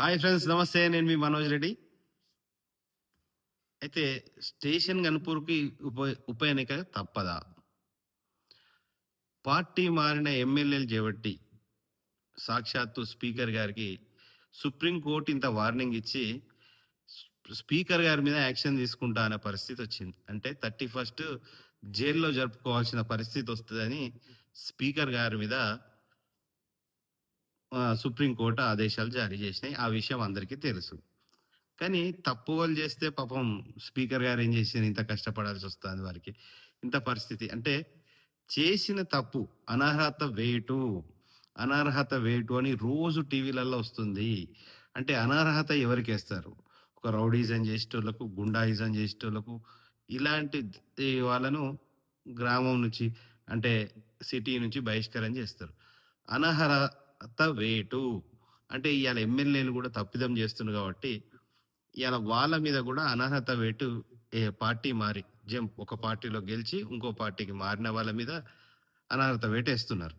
Hi friends నమస్తే నేను మీ మనోజ్ రెడ్డి. అయితే స్టేషన్ గన్పూర్కి ఉప ఉప ఎన్నిక తప్పదా? పార్టీ మారిన ఎమ్మెల్యేలు చేపట్టి సాక్షాత్తు స్పీకర్ గారికి సుప్రీంకోర్టు ఇంత వార్నింగ్ ఇచ్చి స్పీకర్ గారి మీద యాక్షన్ తీసుకుంటా అనే పరిస్థితి వచ్చింది. అంటే థర్టీ ఫస్ట్ జైల్లో జరుపుకోవాల్సిన పరిస్థితి వస్తుందని స్పీకర్ గారి మీద సుప్రీంకోర్టు ఆదేశాలు జారీ చేసినాయి. ఆ విషయం అందరికీ తెలుసు. కానీ తప్పు వాళ్ళు చేస్తే పాపం స్పీకర్ గారు ఏం చేసిన ఇంత కష్టపడాల్సి వస్తుంది వారికి. ఇంత పరిస్థితి. అంటే చేసిన తప్పు అనర్హత వేటు అనర్హత వేటు అని రోజు టీవీలలో వస్తుంది. అంటే అనర్హత ఎవరికి వేస్తారు? ఒక రౌడీజం చేసేటోళ్ళకు గుండాయిజం చేసేటోళ్ళకు ఇలాంటి వాళ్ళను గ్రామం నుంచి అంటే సిటీ నుంచి బహిష్కరణ చేస్తారు. అనర్హత వేటు. అంటే ఇవాళ ఎమ్మెల్యేలు కూడా తప్పిదం చేస్తున్నారు కాబట్టి ఇవాళ వాళ్ళ మీద కూడా అనర్హత వేటు ఏ పార్టీ మారి. జంప్ ఒక పార్టీలో గెలిచి ఇంకో పార్టీకి మారిన వాళ్ళ మీద అనర్హత వేటేస్తున్నారు.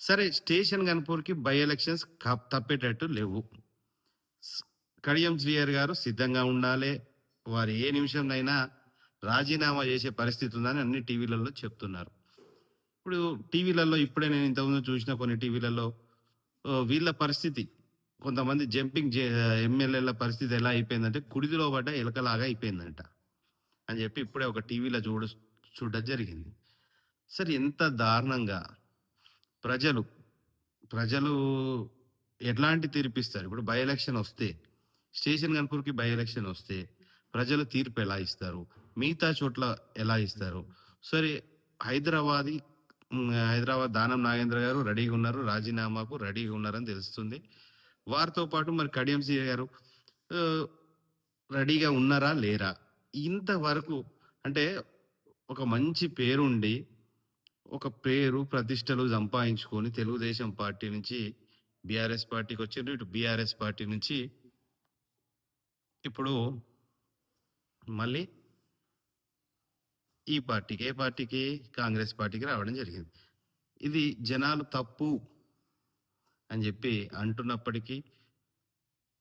సరే స్టేషన్ గన్పూర్కి బై ఎలక్షన్స్ తప్పేటట్టు లేవు. కడియం శ్రీయర్ గారు సిద్ధంగా ఉండాలి. వారు ఏ నిమిషంనైనా రాజీనామా చేసే పరిస్థితి ఉందని అన్ని టీవీలలో చెప్తున్నారు. ఇప్పుడు టీవీలలో ఇప్పుడే నేను ఇంతకుముందు చూసిన కొన్ని టీవీలలో వీళ్ళ పరిస్థితి. కొంతమంది జంపింగ్ ఎమ్మెల్యేల పరిస్థితి ఎలా అయిపోయిందంటే కుడిదిలో పడ్డ ఎలకలాగా అయిపోయిందంట. అని చెప్పి ఇప్పుడే ఒక టీవీలో చూడ చూడడం జరిగింది. సరే ఎంత దారుణంగా. ప్రజలు ప్రజలు ఎట్లాంటి తీర్పిస్తారు? ఇప్పుడు బై ఎలక్షన్ వస్తే స్టేషన్ కనుపూర్కి బై ఎలక్షన్ వస్తే ప్రజలు తీర్పు ఎలా ఇస్తారు? మిగతా చోట్ల ఎలా ఇస్తారు? సరే హైదరాబాద్ హైదరాబాద్ దానం నాగేంద్ర గారు రెడీగా ఉన్నారు రాజీనామాకు రెడీగా ఉన్నారని తెలుస్తుంది. వారితో పాటు మరి కడియంసీ గారు రెడీగా ఉన్నారా లేరా? ఇంతవరకు అంటే ఒక మంచి పేరుండి ఒక పేరు ప్రతిష్టలు సంపాదించుకొని తెలుగుదేశం పార్టీ నుంచి బీఆర్ఎస్ పార్టీకి వచ్చిండ్రు ఇటు బీఆర్ఎస్ పార్టీ నుంచి ఇప్పుడు మళ్ళీ ఈ పార్టీకి ఏ పార్టీకి? కాంగ్రెస్ పార్టీకి రావడం జరిగింది. ఇది జనాలు తప్పు అని చెప్పి అంటున్నప్పటికీ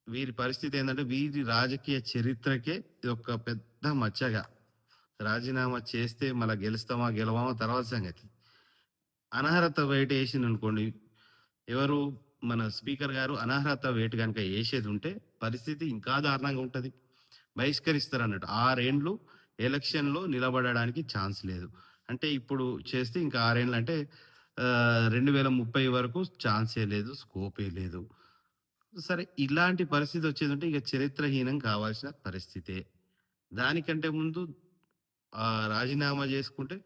వీరి పరిస్థితి ఏంటంటే వీరి రాజకీయ చరిత్రకే ఇది ఒక పెద్ద మచ్చగా. రాజీనామా చేస్తే మళ్ళీ గెలుస్తామా గెలవామా తర్వాత సంగతి. అనర్హత వేటు వేసింది అనుకోండి ఎవరు మన స్పీకర్ గారు అనర్హత వేటు కనుక వేసేది ఉంటే పరిస్థితి ఇంకా దారుణంగా ఉంటుంది. బహిష్కరిస్తారు అన్నట్టు ఆరేండ్లు ఎలక్షన్లో నిలబడడానికి ఛాన్స్ లేదు. అంటే ఇప్పుడు చేస్తే ఇంకా ఆరేళ్ళు అంటే రెండు వేల ముప్పై వరకు ఛాన్సే లేదు స్కోపే లేదు. సరే ఇలాంటి పరిస్థితి వచ్చేదంటే ఇక చరిత్రహీనం కావాల్సిన పరిస్థితే. దానికంటే ముందు రాజీనామా చేసుకుంటే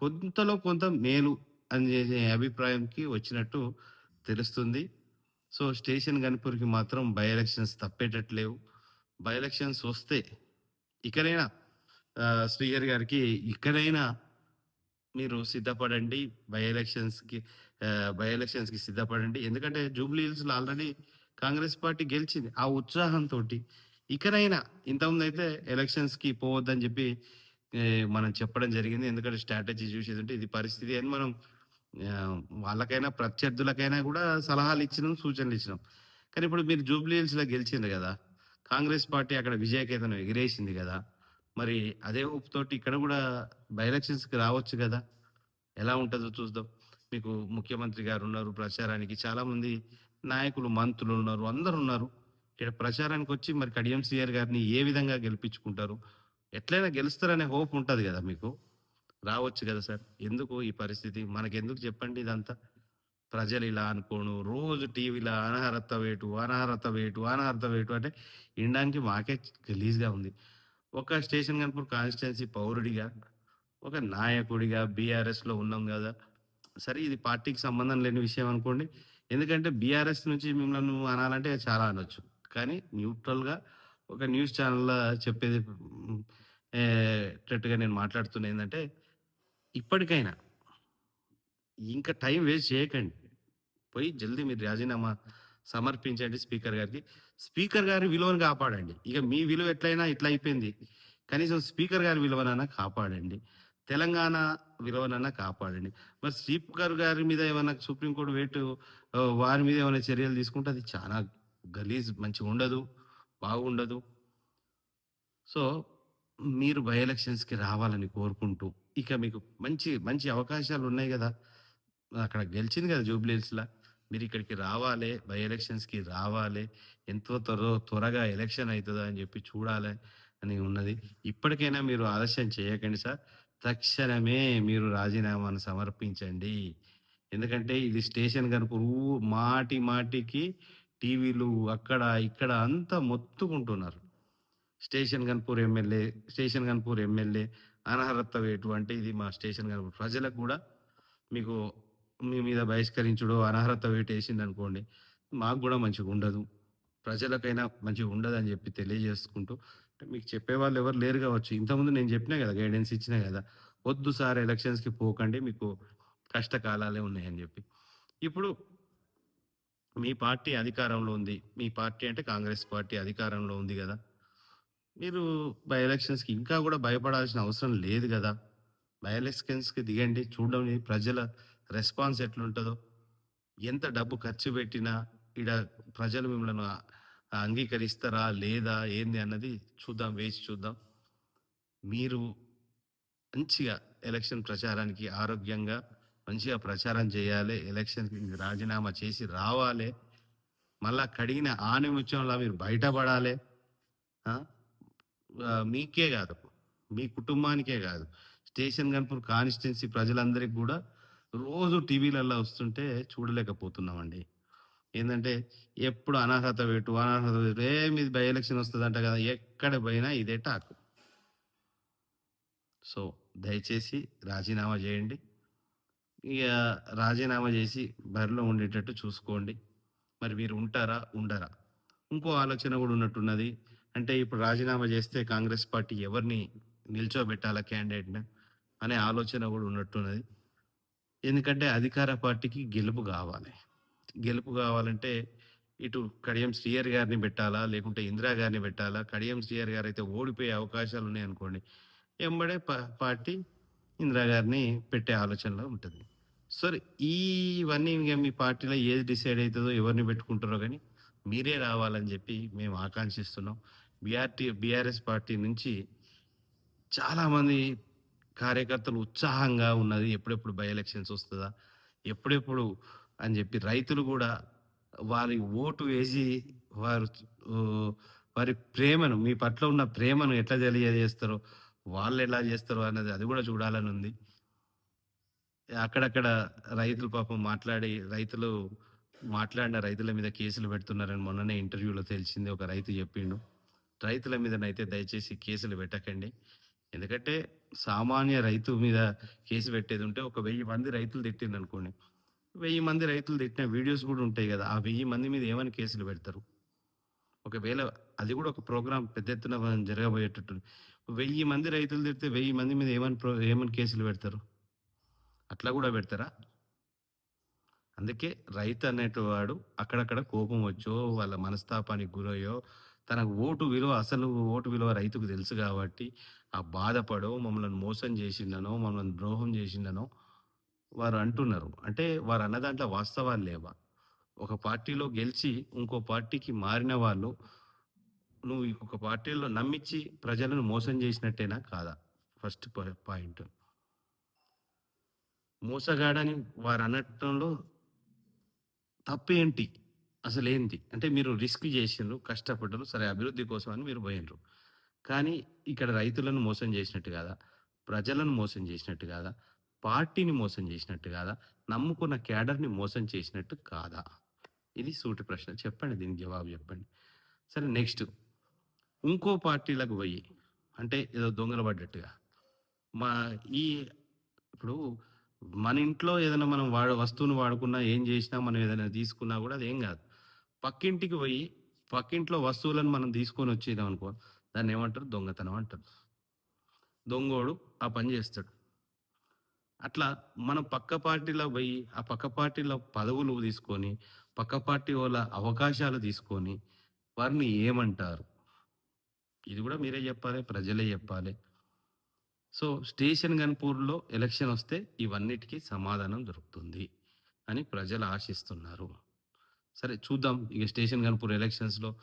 కొంతలో కొంత మేలు అని చేసే అభిప్రాయంకి వచ్చినట్టు తెలుస్తుంది. సో స్టేషన్ గణపూర్కి మాత్రం బై ఎలక్షన్స్ తప్పేటట్లేవు. బై ఎలక్షన్స్ వస్తే ఇకనైనా శ్రీహరి గారికి ఇక్కడైనా మీరు సిద్ధపడండి బై ఎలక్షన్స్కి బై ఎలక్షన్స్కి సిద్ధపడండి. ఎందుకంటే జూబ్లీ హిల్స్లో ఆల్రెడీ కాంగ్రెస్ పార్టీ గెలిచింది ఆ ఉత్సాహంతో ఇకనైనా ఇంతకుముందు అయితే ఎలక్షన్స్కి పోవద్దని చెప్పి మనం చెప్పడం జరిగింది. ఎందుకంటే స్ట్రాటజీ చూసేదంటే ఇది పరిస్థితి అని మనం వాళ్ళకైనా ప్రత్యర్థులకైనా కూడా సలహాలు ఇచ్చినాం సూచనలు ఇచ్చినాం. కానీ ఇప్పుడు మీరు జూబ్లీ హిల్స్లో గెలిచింది కదా కాంగ్రెస్ పార్టీ అక్కడ విజయకేతనం ఎగిరేసింది కదా మరి అదే ఊపుతోటి ఇక్కడ కూడా బై ఎలక్షన్స్కి రావచ్చు కదా. ఎలా ఉంటుందో చూద్దాం. మీకు ముఖ్యమంత్రి గారు ఉన్నారు ప్రచారానికి చాలామంది నాయకులు మంత్రులు ఉన్నారు అందరు ఉన్నారు. ఇక్కడ ప్రచారానికి వచ్చి మరి కడియం సిఆర్ గారిని ఏ విధంగా గెలిపించుకుంటారు? ఎట్లయినా గెలుస్తారనే హోప్ ఉంటుంది కదా మీకు? రావచ్చు కదా సార్. ఎందుకు ఈ పరిస్థితి? మనకెందుకు చెప్పండి ఇదంతా? ప్రజలు ఇలా అనుకోను రోజు టీవీలో అనర్హత వేటు అనర్హత వేటు అనర్హత వేటు అంటే వినడానికి మాకే గలీజ్గా ఉంది. ఒక స్టేషన్ కనుపూర్ కాన్స్టిట్యున్సీ పౌరుడిగా ఒక నాయకుడిగా బీఆర్ఎస్లో ఉన్నాం కదా. సరే ఇది పార్టీకి సంబంధం లేని విషయం అనుకోండి. ఎందుకంటే బీఆర్ఎస్ నుంచి మిమ్మల్ని అనాలంటే చాలా అనొచ్చు. కానీ న్యూట్రల్గా ఒక న్యూస్ ఛానల్లో చెప్పేది మ్, టట్టుగా నేను మాట్లాడుతున్నా ఏంటంటే ఇప్పటికైనా ఇంకా టైం వేస్ట్ చేయకండి. పోయి జల్దీ మీరు రాజీనామా సమర్పించండి స్పీకర్ గారికి. స్పీకర్ గారి విలువను కాపాడండి. ఇక మీ విలువ ఎట్లయినా ఇట్లా అయిపోయింది. కనీసం స్పీకర్ గారి విలువనైనా కాపాడండి. తెలంగాణ విలువనైనా కాపాడండి. మరి స్పీకర్ గారి మీద ఏమైనా సుప్రీంకోర్టు వేటు వారి మీద ఏమైనా చర్యలు తీసుకుంటే అది చాలా గలీజ్ మంచిగా ఉండదు బాగుండదు. సో, మీరు బై ఎలక్షన్స్‌కి రావాలని కోరుకుంటూ, ఇక మీకు మంచి, మంచి అవకాశాలు ఉన్నాయి కదా. అక్కడ గెలిచింది కదా జూబ్లీహిల్స్లో. మీరు మీరిక్కడికి రావాలే, బై ఎలక్షన్స్‌కి రావాలే, ఎంతో త్వర త్వరగా ఎలక్షన్ అవుతుందా అని చెప్పి చూడాలి అని ఉన్నది. ఇప్పటికైనా మీరు ఆలస్యం చేయకండి సార్. తక్షణమే మీరు రాజీనామాను సమర్పించండి. ఎందుకంటే ఇది స్టేషన్ కనుక మాటి మాటికి టీవీలు అక్కడ, ఇక్కడ అంతా మొత్తుకుంటున్నారు. Station Ghanpur MLA, station Ghanpur MLA అనర్హత వేటు అంటే ఇది మా స్టేషన్ గన్పూర్ ప్రజలకు కూడా మీకు మీ మీద బహిష్కరించుడో, అనర్హత వేటేసిండనుకోండి, మాకు కూడా మంచిగా ఉండదు ప్రజలకైనా మంచిగా ఉండదని చెప్పి తెలియజేసుకుంటూ అంటే మీకు చెప్పేవాళ్ళు ఎవరు లేరు కావచ్చు ఇంతకుముందు నేను చెప్పినా కదా గైడెన్స్ ఇచ్చినా కదా వద్దు సార్ ఎలక్షన్స్‌కి పోకండి. మీకు కష్టకాలాలే ఉన్నాయని చెప్పి ఇప్పుడు మీ పార్టీ అధికారంలో ఉంది. మీ పార్టీ అంటే కాంగ్రెస్ పార్టీ అధికారంలో ఉంది కదా మీరు బై ఎలక్షన్స్‌కి ఇంకా కూడా భయపడాల్సిన అవసరం లేదు కదా బై ఎలక్షన్స్‌కి దిగండి. చూడండి ప్రజల రెస్పాన్స్ ఎట్లుంటుందో ఎంత డబ్బు ఖర్చు పెట్టినా ఈడ ప్రజలు మిమ్మల్ని అంగీకరిస్తారా? లేదా? ఏంది అన్నది చూద్దాం. వేసి చూద్దాం. మీరు మంచిగా ఎలక్షన్ ప్రచారానికి ఆరోగ్యంగా మంచిగా ప్రచారం చేయాలి ఎలక్షన్‌కి రాజీనామా చేసి రావాలి మళ్ళా కడిగిన ఆణిముత్యంలా మీరు బయటపడాలి మీకే కాదు మీ కుటుంబానికే కాదు స్టేషన్ గన్పూర్ కాన్స్టిట్యున్సీ ప్రజలందరికీ కూడా రోజు టీవీలల్లో వస్తుంటే చూడలేకపోతున్నామండి. ఏంటంటే ఎప్పుడు అనర్హత పెట్టు అనర్హత పెట్టు ఏ మీది బై ఎలక్షన్ వస్తుందంట కదా ఎక్కడ పోయినా ఇదే టాక్. సో, దయచేసి రాజీనామా చేయండి ఇక రాజీనామా చేసి బరిలో ఉండేటట్టు చూసుకోండి. మరి మీరు ఉంటారా? ఉండరా? ఇంకో ఆలోచన కూడా ఉన్నట్టున్నది. అంటే ఇప్పుడు రాజీనామా చేస్తే కాంగ్రెస్ పార్టీ ఎవరిని నిల్చోబెట్టాలా క్యాండిడేట్‌ని అనే ఆలోచన కూడా ఉన్నట్టున్నది. ఎందుకంటే అధికార పార్టీకి గెలుపు కావాలి గెలుపు కావాలంటే ఇటు కడియం శ్రీయర్ గారిని పెట్టాలా లేకుంటే ఇందిరా గారిని పెట్టాలా కడియం శ్రీహరి గారైతే ఓడిపోయే అవకాశాలున్నాయనుకోండి. ఎంబడే పార్టీ ఇందిరా గారిని పెట్టే ఆలోచనలో ఉంటుంది సరే ఇవన్నీ ఇంకా మీ పార్టీలో ఏది డిసైడ్ అవుతుందో ఎవరిని పెట్టుకుంటారో కానీ మీరే రావాలని చెప్పి మేము ఆకాంక్షిస్తున్నాం. బీఆర్‌టీ బీఆర్ఎస్ పార్టీ నుంచి చాలామంది కార్యకర్తలు ఉత్సాహంగా ఉన్నది. ఎప్పుడెప్పుడు బై ఎలక్షన్స్ వస్తుందా ఎప్పుడెప్పుడు అని చెప్పి రైతులు కూడా వారి ఓటు వేసి వారు వారి ప్రేమను మీ పట్ల ఉన్న ప్రేమను ఎట్లా తెలియజేస్తారో, వాళ్ళు ఎలా చేస్తారు అన్నది అది కూడా చూడాలని ఉంది అక్కడక్కడ రైతులు పాపం మాట్లాడి రైతులు మాట్లాడిన రైతుల మీద కేసులు పెడుతున్నారని మొన్ననే ఇంటర్వ్యూలో తెలిసింది. ఒక రైతు చెప్పిండు రైతుల మీదనైతే దయచేసి కేసులు పెట్టకండి. ఎందుకంటే సామాన్య రైతు మీద కేసు పెట్టేది ఉంటే ఒక వెయ్యి మంది రైతులు తిట్టిండ్రనుకోండి. 1000 మంది రైతులు తిట్టిన వీడియోస్ కూడా ఉంటాయి కదా ఆ వెయ్యి మంది మీద ఏమని కేసులు పెడతారు? ఒకవేళ అది కూడా ఒక ప్రోగ్రామ్ పెద్ద ఎత్తున మనం జరగబోయేటట్టుంది. 1000 మంది రైతులు తిడితే వెయ్యి మంది మీద ఏమని ప్రో ఏమని కేసులు పెడతారు? అట్లా కూడా పెడతారా? అందుకే రైతు అనేటివాడు అక్కడక్కడ కోపం వచ్చో, వాళ్ళ మనస్తాపానికి గురయ్యో, తన ఓటు విలువ అసలు ఓటు విలువ రైతుకు తెలుసు కాబట్టి ఆ బాధపడో, మమ్మల్ని మోసం చేసిండనో మమ్మల్ని ద్రోహం చేసిండనో వారు అంటున్నారు. అంటే వారన్న దాంట్లో వాస్తవాలు లేవా? ఒక పార్టీలో గెలిచి ఇంకో పార్టీకి మారిన వాళ్ళు నువ్వు ఒక పార్టీలో నమ్మించి ప్రజలను మోసం చేసినట్టేనా కాదా? First point. మోసగాడని వారు అనటంలో తప్పేంటి? అసలేంటి? అంటే మీరు రిస్క్ చేసిండ్రు కష్టపడ్డరు, సరే అభివృద్ధి కోసం అని మీరు పోయినరు కానీ ఇక్కడ రైతులను మోసం చేసినట్టు కాదా? ప్రజలను మోసం చేసినట్టు కాదా? పార్టీని మోసం చేసినట్టు కాదా? నమ్ముకున్న క్యాడర్‌ని మోసం చేసినట్టు కాదా? ఇది సూటి ప్రశ్న. చెప్పండి దీనికి జవాబు చెప్పండి. సరే నెక్స్ట్. ఇంకో పార్టీలకు పోయి అంటే ఏదో దొంగలు పడ్డట్టుగా. మా ఈ ఇప్పుడు మన ఇంట్లో ఏదైనా మనం వాడు వస్తువును వాడుకున్నా, ఏం చేసినా మనం ఏదైనా తీసుకున్నా కూడా అది ఏం కాదు. పక్కింటికి పోయి పక్కింట్లో వస్తువులను మనం తీసుకొని వచ్చేదాం అనుకో దాన్ని ఏమంటారు దొంగతనం అంటారు. దొంగోడు ఆ పని చేస్తాడు అట్లా మనం పక్క పార్టీలో పోయి ఆ పక్క పార్టీలో పదవులు తీసుకొని, పక్క పార్టీ వాళ్ళ అవకాశాలు తీసుకొని, వారిని ఏమంటారు? ఇది కూడా మీరే చెప్పాలి ప్రజలే చెప్పాలి సో, స్టేషన్ గన్పూర్‌లో ఎలక్షన్ వస్తే ఇవన్నిటికి సమాధానం దొరుకుతుంది అని ప్రజలు ఆశిస్తున్నారు. సరే చూద్దాం. ఇక స్టేషన్ గన్పూర్ ఎలక్షన్స్లో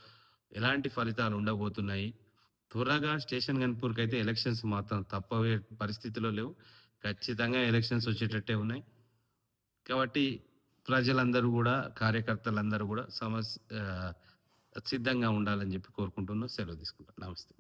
ఎలాంటి ఫలితాలు ఉండబోతున్నాయి? త్వరగా స్టేషన్ గన్పూర్కి అయితే ఎలక్షన్స్ మాత్రం తప్పవే పరిస్థితిలో లేవు. ఖచ్చితంగా ఎలక్షన్స్ వచ్చేటట్టే ఉన్నాయి. కాబట్టి ప్రజలందరూ కూడా కార్యకర్తలందరూ కూడా సమస్య సిద్ధంగా ఉండాలని చెప్పి కోరుకుంటున్నాం. సెలవు తీసుకుంటాం నమస్తే.